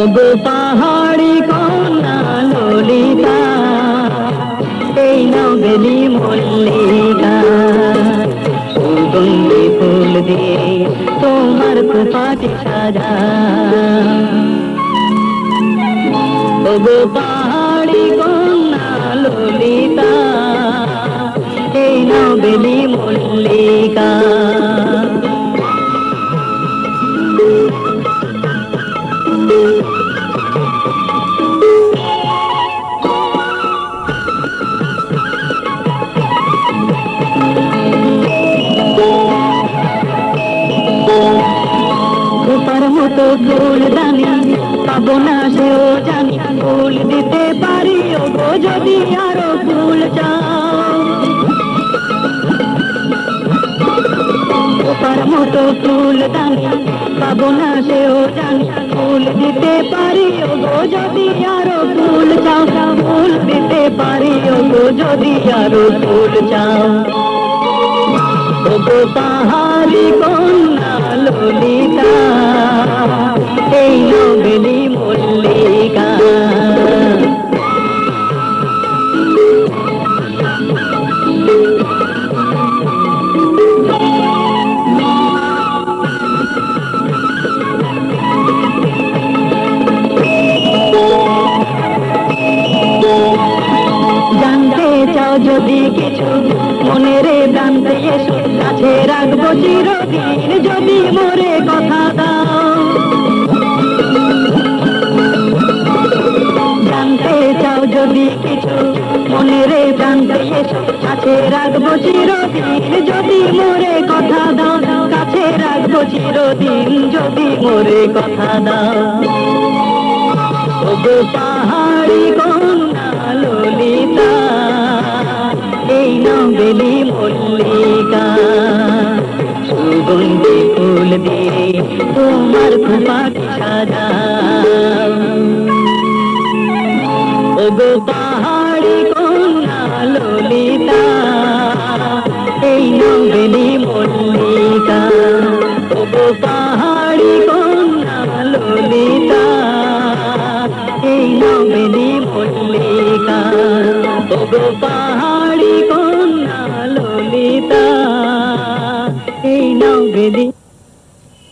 ওগো পাহাড়ি কন্যা ললিতা, এই নবেলি মল্লিকা। সুগন্ধি ফুল দিয়ে তোমার কুপাটি সাজা। ওগো পাহাড়ি কন্যা ললিতা, এই নবেলি মল্লিকা। মতো ফুল দানি পাবো না সেও জানি। ফুল দিতে পারি ও গো যদি আরও ফুল চাও। মতো ফুল দানি পাবো না সেও জানি। ফুল দিতে পারি ও গো যদি আরও ফুল চাও। ফুল দিতে পারি ও গো যদি আরও ফুল চাও। পাহাড়ি কন্যা ললিতা এই নবেলি মল্লিকা জানতে চাও যদি কিছু মনে রে জানতে এসো। কাছে রাখব চিরদিন যদি মোরে যদি কিছু মনে রে জানতে এসো, কাছে রাখব চিরদিন। যদি মোরে কথা দাও, কাছে রাখব চিরদিন। যদি মোরে কথা দাও পাহাড়ি কন্যা ললিতা এই নবেলি মল্লিকা। সুগন্ধি ফুল দিয়ে তোমার খুপাটি সাজা। গো পাহাড়ি কন্যা ললিতা, এই নন্দিনী মল্লিকা। গো পাহাড়ি কন্যা ললিতা, এই নন্দিনী মল্লিকা। গো পাহাড়ি কন্যা ললিতা, এই নন্দিনী